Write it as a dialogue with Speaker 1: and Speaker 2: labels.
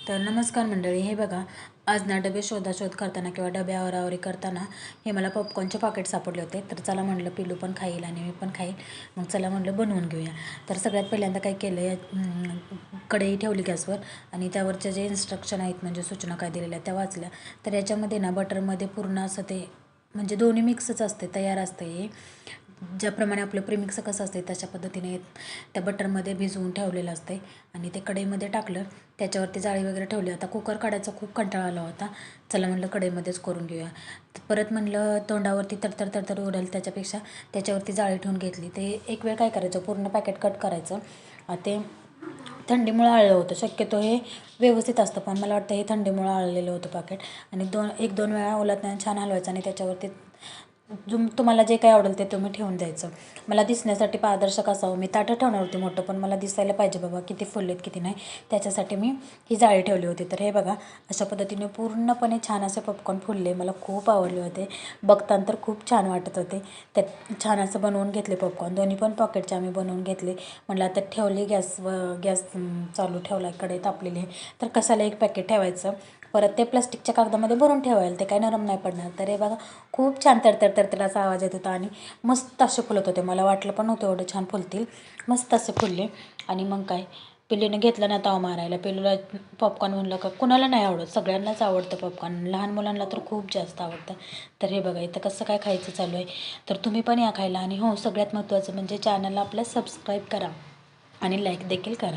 Speaker 1: तर नमस्कार मंडळी हे बघा आज ना डबे शोधाशोध करताना किंवा डबे आवरावरी करताना हे मला पॉपकॉर्नचे पॉकेट सापडले होते. तर चला म्हणलं पिलू पण खाईल आणि मी पण खाईल. मग चला म्हणलं बनवून घेऊया. तर सगळ्यात पहिल्यांदा काय केलं या कढई ठेवली गॅसवर आणि त्यावरच्या जे इन्स्ट्रक्शन आहेत म्हणजे सूचना काय दिलेल्या त्या वाचल्या. तर याच्यामध्ये ना बटरमध्ये पूर्ण असं ते म्हणजे दोन्ही मिक्सच असते तयार असते हे. ज्याप्रमाणे आपलं प्रीमिक्स कसं असते तशा पद्धतीने त्या बटरमध्ये भिजवून ठेवलेलं असते आणि ते कढईमध्ये टाकलं त्याच्यावरती जाळी वगैरे ठेवली. आता कुकर काढायचा खूप कंटाळा आला होता. चला म्हणलं कढईमध्येच करून घेऊया. परत म्हणलं तोंडावरती तरतर तरतर उडेल त्याच्यापेक्षा त्याच्यावरती जाळी ठेवून घेतली. ते एक वेळ काय करायचं पूर्ण पॅकेट कट करायचं. ते थंडीमुळं आळलं होतं. शक्यतो हे व्यवस्थित असतं पण मला वाटतं हे थंडीमुळं आळलेलं होतं पॅकेट आणि दोन एक दोन वेळा ओलात छान हलवायचं आणि त्याच्यावरती जुम तुम्हाला जे काही आवडेल ते तुम्ही ठेवून द्यायचं. मला दिसण्यासाठी पारदर्शक असावं. मी ताटं ठेवणार होती मोठं पण मला दिसायला पाहिजे बाबा किती फुललेत किती नाही. त्याच्यासाठी मी ही जाळी ठेवली होती. तर हे बघा अशा पद्धतीने पूर्णपणे छान असे पॉपकॉर्न फुलले. मला खूप आवडले होते. बघताना तर खूप छान वाटत होते. त्यात छान असं बनवून घेतले पॉपकॉर्न दोन्ही पण पॉकेटचे आम्ही बनवून घेतले. म्हटलं आता ठेवले गॅस व गॅस चालू ठेवला कडे तापलेली तर कशाला एक पॅकेट ठेवायचं? परत ते प्लास्टिकच्या कागदामध्ये भरून ठेवायला ते काय नरम नाही पडणार. तर हे बघा खूप छान तडतड तडतड असा आवाज येत होता आणि मस्त असे फुलत होते. मला वाटलं पण नव्हतं एवढं छान फुलतील. मस्त असे फुलले. आणि मग काय पिल्लीने घेतलं ना ताव मारायला. पिल्लूला पॉपकॉर्न म्हणलं का कुणाला नाही आवडत. सगळ्यांनाच आवडतं पॉपकॉर्न लहान मुलांना तर खूप जास्त आवडतं. तर हे बघा इथं कसं काय खायचं चालू आहे. तर तुम्ही पण या खायला. आणि हो सगळ्यात महत्त्वाचं म्हणजे चॅनलला आपल्या सबस्क्राईब करा. आणि लाईक देखील करा.